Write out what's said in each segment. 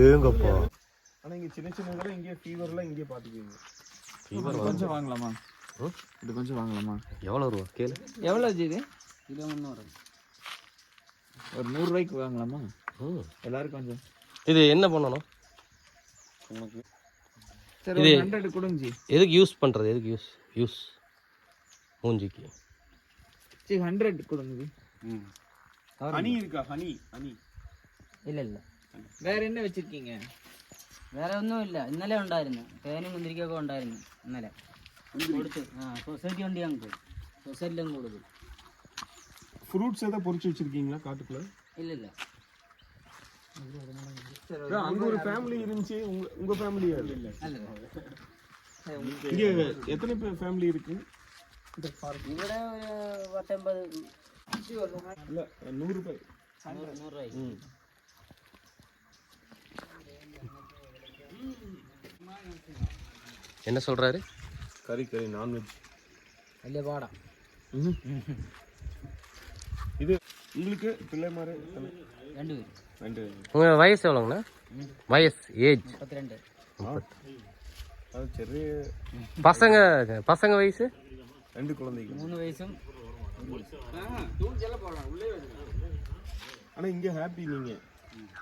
ஏங்கப்பா ஆனா இங்க சின்ன சின்னதெல்லாம் இங்கே ஃபீவர்லாம் இங்கே பாத்துக்கீங்க ஃபீவர் கொஞ்சம் வாங்கலாமா? இது கொஞ்சம் வாங்கலாமா? எவ்வளோ ரூபா? கேளு. எவ்வளோ ஆச்சு இது கிலோ முந்நூறு ஒரு நூறுரூவாய்க்கு வாங்கலாமா? ம். எல்லாரும் கொஞ்சம். இது என்ன பண்ணணும்? சரி ஒரு ஹண்ட்ரட் கொடுங்க ஜி. எதுக்கு யூஸ் பண்ணுறது எதுக்கு யூஸ் யூஸ் மூஞ்சிக்கு. ஜி ஹண்ட்ரட் கொடுங்க ஜி. ஹனி இருக்கா? Honey honey. ഇല്ല ഇല്ല வேற என்ன வச்சிருக்கீங்க വേറെ ഒന്നുമില്ല ഇന്നലെ ഉണ്ടായിരുന്നു തേനും മുന്തിരിക്കൊക്കെ ഉണ്ടായിരുന്നു ഇന്നലെ കൊടുത്തു ആ സൊസൈറ്റി വണ്ടി അങ്ങ് പോയി സൊസൈറ്റിയിലും കൊടുത്തു ஃப்ரூட்ஸ் எதாவது பொறிச்சு வச்சிருக்கீங்களா காட்டுக்குள்ள ഇല്ല ഇല്ല அங்க ஒரு ஃபேமிலி இருந்துச்சு உங்க உங்க ஃபேமிலியா இல்ல അല്ല இங்க எத்தனை பேர் ஃபேமிலி இருக்கு ഇവിടെ ഒരു പത്തൊമ്പത് இல்ல நூறு பேர் നൂറ് നൂറ് രൂപ என்ன சொல்கிறாரு கறி கறி நான்வெஜ் அல்லே வாடா. இது உங்களுக்கு பிள்ளைமாரு ரெண்டு ரெண்டு உங்கள் வயசு எவ்வளோங்கண்ணா வயசு ஏஜ் முப்பத்தி. ரெண்டு சரி பசங்க பசங்க வயசு? ரெண்டு குழந்தைங்க மூணு வயசும் ஆனால் இங்கே ஹாப்பி நீங்கள்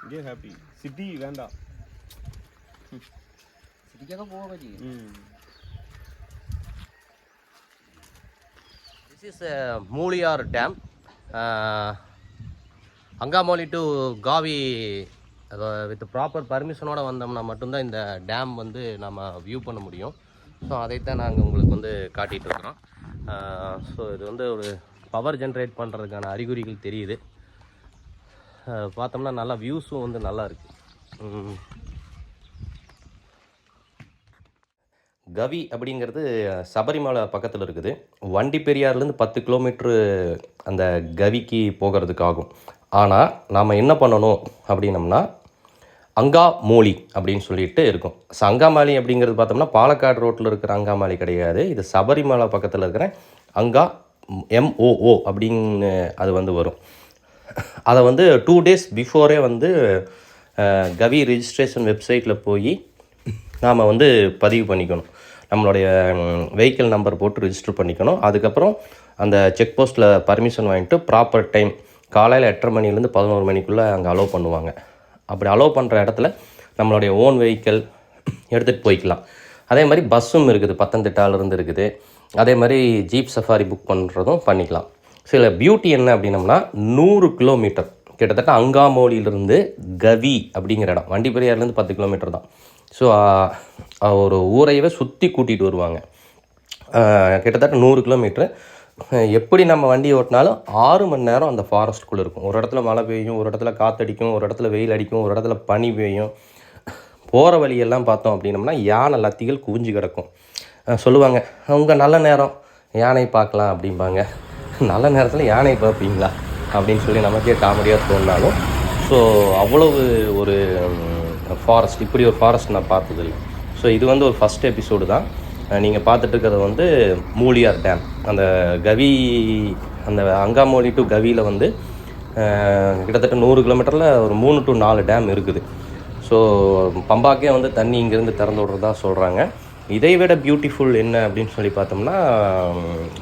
இங்கே ஹாப்பி சிட்டி வேண்டாம். ശരിക്കൊക്കെ പോവുക ചെയ്യും ம் this is Mooliyar dam Angamaly to Gavi with proper பர்மிஷனோட வந்தோம்னா மட்டும்தான் இந்த டேம் வந்து நம்ம வியூ பண்ண முடியும் ஸோ அதைத்தான் நாங்கள் உங்களுக்கு வந்து காட்டிகிட்டு இருக்கிறோம் ஸோ இது வந்து ஒரு பவர் ஜென்ரேட் பண்ணுறதுக்கான அறிகுறிகள் தெரியுது அஹ் பார்த்தோம்னா நல்லா வியூஸும் வந்து நல்லா இருக்கு கவி அப்படிங்கிறது சபரிமலை பக்கத்தில் இருக்குது. வண்டி பெரியார்லேருந்து பத்து கிலோமீட்ரு அந்த கவிக்கு போகிறதுக்கு ஆகும். ஆனால் நாம் என்ன பண்ணணும் அப்படின்னம்னா அங்காமோலி அப்படின்னு சொல்லிட்டு இருக்கும். ஸோ அங்காமாலி அப்படிங்கிறது பார்த்தோம்னா பாலக்காடு ரோட்டில் இருக்கிற அங்காமாலி கிடையாது. இது சபரிமலை பக்கத்தில் இருக்கிற அங்கா எம்ஓஓ அப்படின்னு அது வந்து வரும். அதை வந்து டூ டேஸ் பிஃபோரே வந்து கவி ரிஜிஸ்ட்ரேஷன் வெப்சைட்டில் போய் நாம் வந்து பதிவு பண்ணிக்கணும். நம்மளுடைய வெஹிக்கிள் நம்பர் போட்டு ரிஜிஸ்டர் பண்ணிக்கணும். அதுக்கப்புறம் அந்த செக் போஸ்ட்டில் பர்மிஷன் வாங்கிட்டு ப்ராப்பர் டைம் காலையில் எட்டரை மணிலேருந்து பதினோரு மணிக்குள்ளே அங்கே அலோவ் பண்ணுவாங்க. அப்படி அலோவ் பண்ணுற இடத்துல நம்மளுடைய ஓன் வெஹிக்கிள் எடுத்துகிட்டு போய்க்கலாம். அதே மாதிரி பஸ்ஸும் இருக்குது பத்தனந்திட்டாலேருந்து இருக்குது. அதே மாதிரி ஜீப் சஃபாரி புக் பண்ணுறதும் பண்ணிக்கலாம். சில பியூட்டி என்ன அப்படின்னம்னா நூறு கிலோமீட்டர் கிட்டத்தட்ட அங்காமோலியிலிருந்து கவி அப்படிங்கிற இடம் வண்டி பெரியார்லேருந்து பத்து கிலோமீட்டர் தான். ஸோ ஒரு ஊரையவே சுற்றி கூட்டிகிட்டு வருவாங்க. கிட்டத்தட்ட நூறு கிலோமீட்ரு. எப்படி நம்ம வண்டி ஓட்டினாலும் ஆறு மணி நேரம் அந்த ஃபாரஸ்ட்குள்ளே இருக்கும். ஒரு இடத்துல மழை பெய்யும் ஒரு இடத்துல காற்றடிக்கும் ஒரு இடத்துல வெயில் அடிக்கும் ஒரு இடத்துல பனி பெய்யும். போகிற வழியெல்லாம் பார்த்தோம் அப்படின்னம்னா யானை லத்திகள் குவிஞ்சு கிடக்கும். சொல்லுவாங்க உங்கள் நல்ல நேரம் யானை பார்க்கலாம் அப்படிம்பாங்க. நல்ல நேரத்தில் யானை பார்ப்பீங்களா? அப்படின்னு சொல்லி நமக்கே காமெடியாக தோணினாலும் ஸோ அவ்வளவு ஒரு ஃபாரஸ்ட் இப்படி ஒரு ஃபாரஸ்ட் நான் பார்த்ததில்லை. ஸோ இது வந்து ஒரு ஃபஸ்ட் எபிசோடு தான். நீங்கள் பார்த்துட்டு இருக்கிறது வந்து மூலியார் டேம் அந்த கவி அந்த அங்காமோலி டு கவியில் வந்து கிட்டத்தட்ட நூறு கிலோமீட்டரில் ஒரு மூணு டு நாலு டேம் இருக்குது. ஸோ பம்பாக்கே வந்து தண்ணி இங்கேருந்து திறந்து விடுறதா சொல்கிறாங்க இதை விட பியூட்டிஃபுல் என்ன அப்படின்னு சொல்லி பார்த்தோம்னா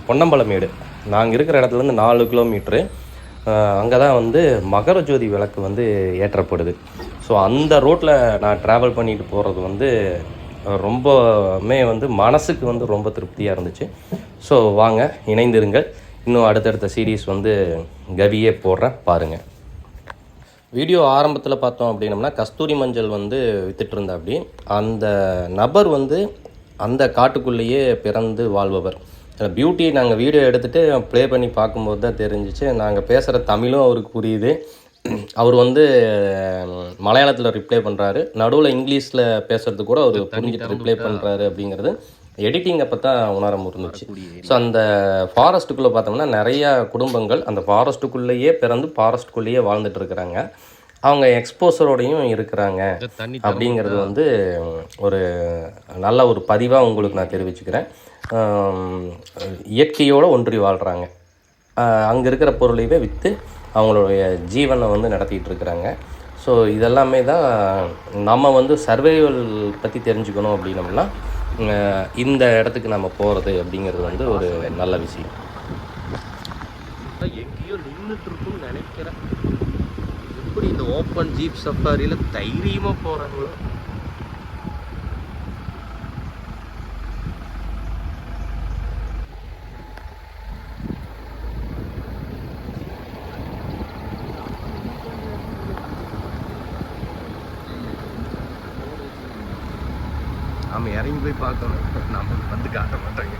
பொன்னம்பலமேடு. நாங்கள் இருக்கிற இடத்துலேருந்து நாலு கிலோமீட்ரு அங்கே தான் வந்து மகர ஜோதி விளக்கு வந்து ஏற்றப்படுது. ஸோ அந்த ரோட்டில் நான் ட்ராவல் பண்ணிட்டு போகிறது வந்து ரொம்பவுமே வந்து மனசுக்கு வந்து ரொம்ப திருப்தியாக இருந்துச்சு. ஸோ வாங்க இணைந்திருங்கள். இன்னும் அடுத்தடுத்த சீரீஸ் வந்து கவியே போடுறேன். பாருங்கள் வீடியோ ஆரம்பத்தில் பார்த்தோம் அப்படின்னம்னா கஸ்தூரி மஞ்சள் வந்து வித்துட்டு அப்படி அந்த நபர் வந்து அந்த காட்டுக்குள்ளேயே பிறந்து வாழ்பவர். பியூட்டி நாங்கள் வீடியோ எடுத்துகிட்டு ப்ளே பண்ணி பார்க்கும்போது தான் தெரிஞ்சிச்சு. நாங்கள் பேசுகிற தமிழும் அவருக்கு புரியுது. அவர் வந்து மலையாளத்தில் ரிப்ளை பண்ணுறாரு நடுவில் இங்கிலீஷில் பேசுறது கூட அவர் புரிஞ்சுட்டு ரிப்ளை பண்ணுறாரு அப்படிங்கிறது. எடிட்டிங் அப்போ தான் உணர முடிஞ்சிச்சு ஸோ அந்த ஃபாரஸ்ட்டுக்குள்ளே பார்த்தோம்னா நிறையா குடும்பங்கள் அந்த ஃபாரஸ்ட்டுக்குள்ளேயே பிறந்து ஃபாரஸ்ட்டுக்குள்ளேயே வாழ்ந்துட்டு இருக்கிறாங்க. அவங்க எக்ஸ்போசரோடையும் இருக்கிறாங்க அப்படிங்கிறது வந்து ஒரு நல்ல ஒரு பதிவாக உங்களுக்கு நான் தெரிவிச்சுக்கிறேன். இயற்கையோடு ஒன்றி வாழ்கிறாங்க அங்கே இருக்கிற பொருளையவே விற்று அவங்களுடைய ஜீவனை வந்து நடத்திட்டு இருக்கிறாங்க. ஸோ இதெல்லாமே தான் நம்ம வந்து சர்வைவல் பற்றி தெரிஞ்சுக்கணும் அப்படின்னம்னா இந்த இடத்துக்கு நம்ம போகிறது அப்படிங்கிறது வந்து ஒரு நல்ல விஷயம். எங்கேயோ நின்றுட்டுருக்குன்னு நினைக்கிறேன். எப்படி இந்த ஓப்பன் ஜீப் சஃபாரியில் தைரியமாக போகிறாங்களோ நம்ம போய் பார்க்கணும். நம்ம வந்து காட்ட மாட்டாங்க.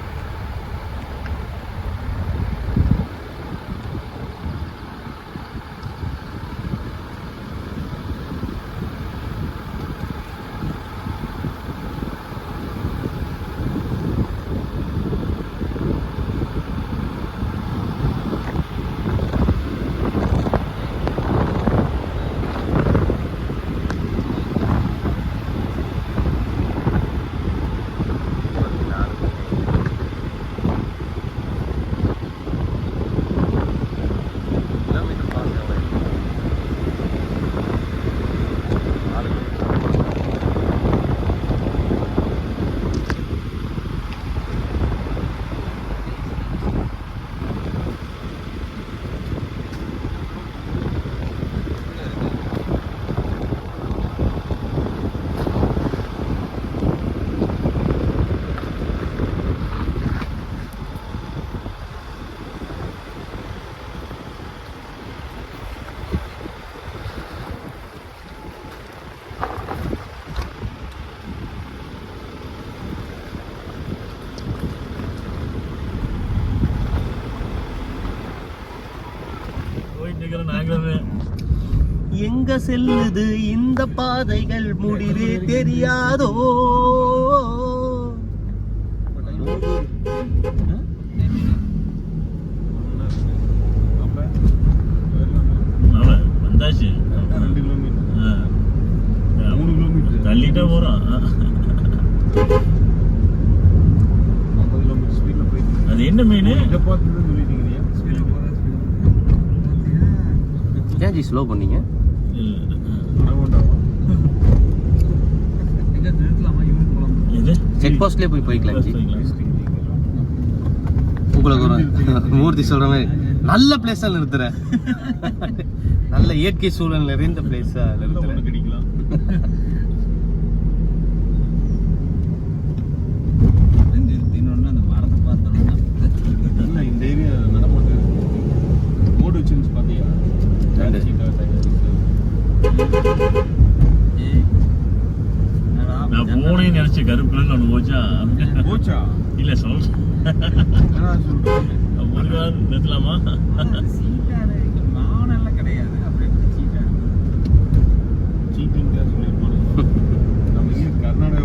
எங்க செல்லுது இந்த பாதைகள் முடிவே தெரியாதோ? வந்தாச்சு. ரெண்டு கிலோமீட்டர் ஆ. மூணு கிலோமீட்டர் தள்ளிட்டே போறோம் அது என்ன மீன்? இதை பார்த்து சொல்லிட்டீங்க ஸ்பீடில் போகிறேன் ஏன் ஜி ஸ்லோ பண்ணீங்க? செக் போஸ்ட்லேயே போய் போய்க்கலாம். உங்களுக்கு ஒரு மூர்த்தி சொல்ற மாதிரி நல்ல பிளேஸாக நிறுத்துறேன் நல்ல இயற்கை சூழல் நிறைந்த பிளேஸாக நிறுத்துறேன் நான் போனேன்னு நினைச்ச கருப்புலன்னு ஒன்று போச்சா? போச்சா? இல்ல சொல் என்ன சொல்றேன் ஒரு கால் நிறுத்தலாமா?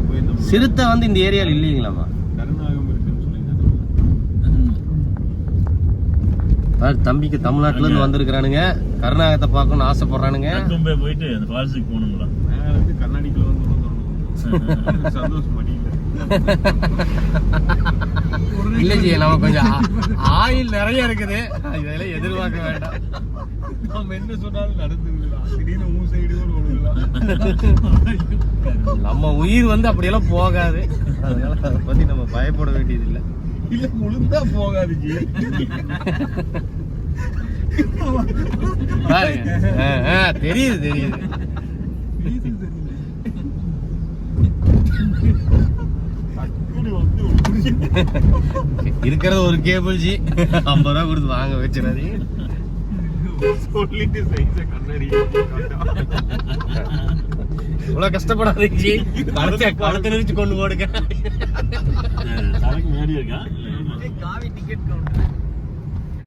போயிருந்தோம் சிறுத்தை வந்து இந்த ஏரியாவில் இல்லைங்களாமா தம்பிக்கு தமிழ்நாட்டுல இருந்து வந்திருக்கிறானுங்க. கர்நாடகத்தை பார்க்கணும்னு ஆசைப்படுறானுங்க. தும்பே போயிட்டு அந்த ஃபால்ஸுக்கு போகணுங்களா மேல இருந்து கண்ணாடிக்குள்ள வந்து சந்தோஷம் இல்ல ஜி நம்ம கொஞ்சம் ஆயில் நிறைய இருக்குது. இதெல்லாம் எதிர்பார்க்க வேண்டாம். நம்ம என்ன சொன்னாலும் நடந்துக்கலாம் திடீர்னு உன் சைடு கூட விழுகலாம் நம்ம உயிர் வந்து அப்படியெல்லாம் போகாது. அதனால அதை பத்தி நம்ம பயப்பட வேண்டியது இல்லை இல்ல முழுந்தா போகாது ஜி. பாருங்க. தெரியுது தெரியுது. இருக்கிறது ஒரு கேபிள் ஜி ஐம்பது ரூபா கொடுத்து வாங்க வச்சிடாதீங்க. சொல்லிட்டு சைஸ கண்ணாடி இவ்வளவு கஷ்டப்படாதீங்க ஜி கழுத்தை கழுத்தை நிறுத்தி கொண்டு போடுங்க. காவி டிக்கெட் கவுண்டர்